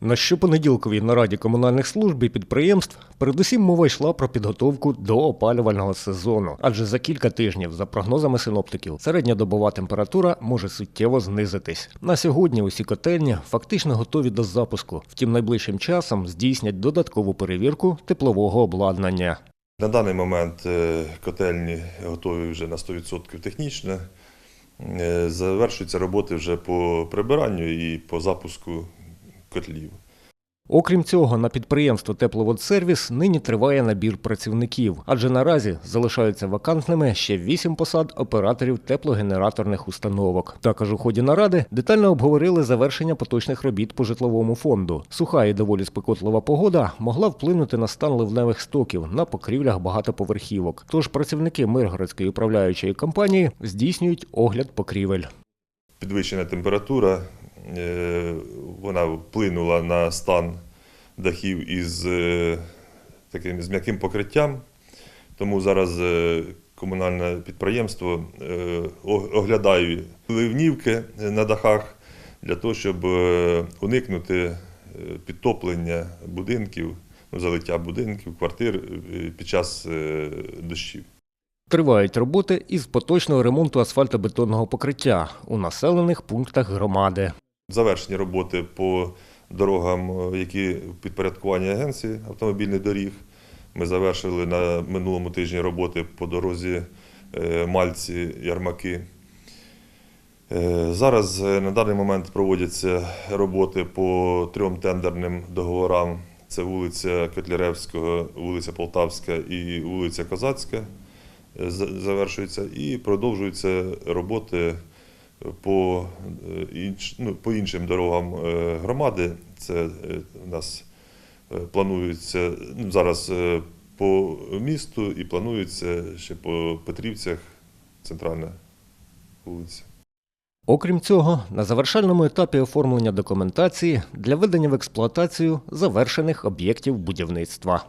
На щопонеділковій нараді комунальних служб і підприємств передусім мова йшла про підготовку до опалювального сезону, адже за кілька тижнів, за прогнозами синоптиків, середньодобова температура може суттєво знизитись. На сьогодні усі котельні фактично готові до запуску. Втім, найближчим часом здійснять додаткову перевірку теплового обладнання. На даний момент е, котельні готові вже на 100% технічно. Е, Завершуються роботи вже по прибиранню і по запуску котлів. Окрім цього, на підприємство Тепловодсервіс нині триває набір працівників, адже наразі залишаються вакантними ще вісім посад операторів теплогенераторних установок. Також у ході наради детально обговорили завершення поточних робіт по житловому фонду. Суха і доволі спекотлива погода могла вплинути на стан ливневих стоків на покрівлях багатоповерхівок. Тож працівники Миргородської управляючої компанії здійснюють огляд покрівель. Підвищена температура, вона вплинула на стан дахів із е, таким з м'яким покриттям. Тому зараз е, комунальне підприємство е, оглядає ливнівки на дахах для того, щоб е, уникнути е, підтоплення будинків, ну, залиття будинків, квартир е, під час е, дощів. Тривають роботи із поточного ремонту асфальтобетонного покриття у населених пунктах громади. Завершені роботи по дорогам, е, які в підпорядкуванні агенції автомобільних доріг. Ми завершили на минулому тижні роботи по дорозі е, Мальці Ярмаки. Е, Зараз на даний момент проводяться роботи по трьом тендерним договорам. Це вулиця Котляревського, вулиця Полтавська і вулиця Козацька. Завершуються і продовжуються роботи по, е, ну, по іншим дорогам е, громади. Це у нас е, планується ну, зараз по місту і планується ще по Петрівцях центральна вулиця. Окрім цього, на завершальному етапі оформлення документації для введення в експлуатацію завершених об'єктів будівництва.